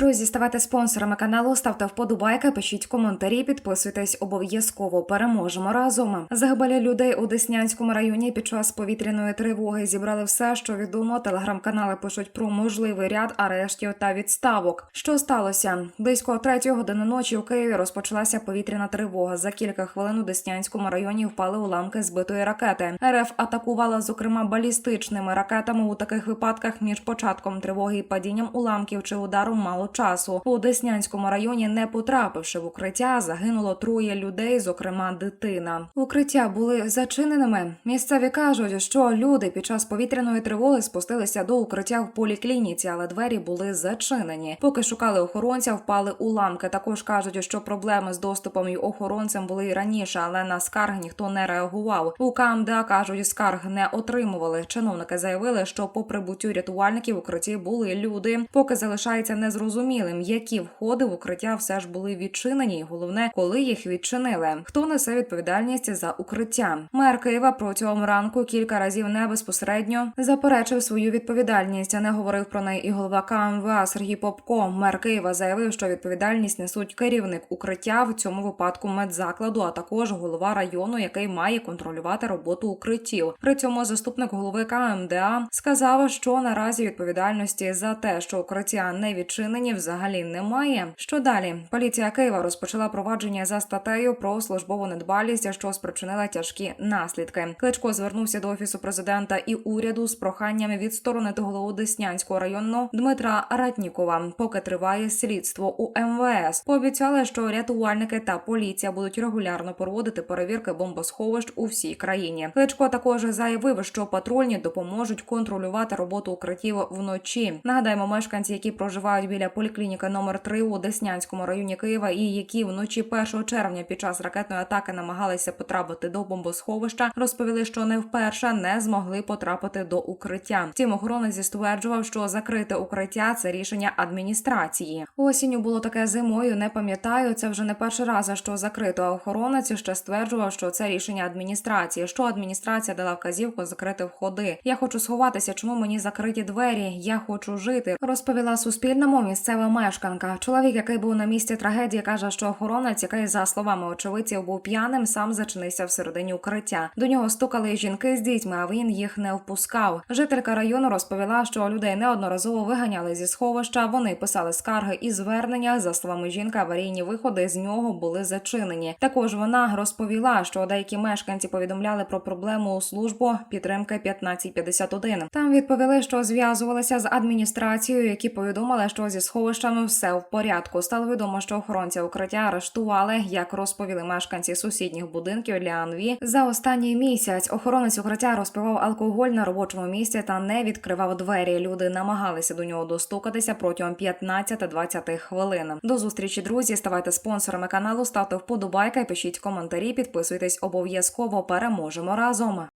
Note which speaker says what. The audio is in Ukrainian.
Speaker 1: Друзі, ставайте спонсорами каналу, ставте вподобайки, пишіть коментарі, підписуйтесь обов'язково. Переможемо разом. Загибелі людей у Деснянському районі під час повітряної тривоги зібрали все, що відомо. Телеграм-канали пишуть про можливий ряд арештів та відставок. Що сталося? Близько третьої години ночі у Києві розпочалася повітряна тривога. За кілька хвилин у Деснянському районі впали уламки збитої ракети. РФ атакувала зокрема балістичними ракетами. У таких випадках між початком тривоги і падінням уламків чи ударом мало часу. У Деснянському районі, не потрапивши в укриття, загинуло троє людей, зокрема дитина. Укриття були зачиненими. Місцеві кажуть, що люди під час повітряної тривоги спустилися до укриття в поліклініці, але двері були зачинені. Поки шукали охоронця, впали уламки. Також кажуть, що проблеми з доступом і охоронцем були і раніше, але на скарги ніхто не реагував. У КМДА кажуть, скарг не отримували. Чиновники заявили, що по прибуттю рятувальників укритті були люди. Поки залишається незрозумілим, які входи в укриття все ж були відчинені. і Головне, коли їх відчинили. Хто несе відповідальність за укриття? Мер Києва протягом ранку кілька разів не безпосередньо заперечив свою відповідальність. а Не говорив про неї і голова КМВА Сергій Попко. Мер Києва заявив, що відповідальність несуть керівник укриття в цьому випадку медзакладу, а також голова району, який має контролювати роботу укриттів. При цьому заступник голови КМДА сказав, що наразі відповідальності за те, що укриття не відчинені, взагалі немає. Що далі? Поліція Києва розпочала провадження за статтею про службову недбалість, що спричинила тяжкі наслідки. Кличко звернувся до офісу президента і уряду з проханням відсторонити голову Деснянського району Дмитра Ратнікова, поки триває слідство у МВС. Пообіцяли, що рятувальники та поліція будуть регулярно проводити перевірки бомбосховищ у всій країні. Кличко також заявив, що патрульні допоможуть контролювати роботу укриттів вночі. Нагадаємо, мешканці, які проживають біля поліклініки номер 3 у Деснянському районі Києва, і які вночі 1 червня під час ракетної атаки намагалися потрапити до бомбосховища, розповіли, що не вперше не змогли потрапити до укриття. Втім, охоронець стверджував, що закрите укриття це рішення адміністрації. Осінню було таке зимою. Не пам'ятаю. Це вже не перший раз, що закрито. А охоронець ще стверджував, що це рішення адміністрації. Що адміністрація дала вказівку закрити входи. Я хочу сховатися. Чому мені закриті двері? Я хочу жити. Розповіла Суспільному місцева мешканка. Чоловік, який був на місці трагедії, каже, що охоронець, який за словами очевидців був п'яним, сам зачинився всередині укриття. До нього стукали жінки з дітьми, а він їх не впускав. Жителька району розповіла, що людей неодноразово виганяли зі сховища. Вони писали скарги і звернення. За словами жінки, аварійні виходи з нього були зачинені. Також вона розповіла, що деякі мешканці повідомляли про проблему у службу підтримки 1551. Там відповіли, що зв'язувалися з адміністрацією, які повідомили, що зі сховищами все в порядку. Стало відомо, що охоронця укриття арештували, як розповіли мешканці сусідніх будинків для Анві. За останній місяць охоронець укриття розпивав алкоголь на робочому місці та не відкривав двері. Люди намагалися до нього достукатися протягом 15-20 хвилин. До зустрічі, друзі. Ставайте спонсорами каналу, ставте вподобайка, пишіть коментарі, підписуйтесь обов'язково. Переможемо разом.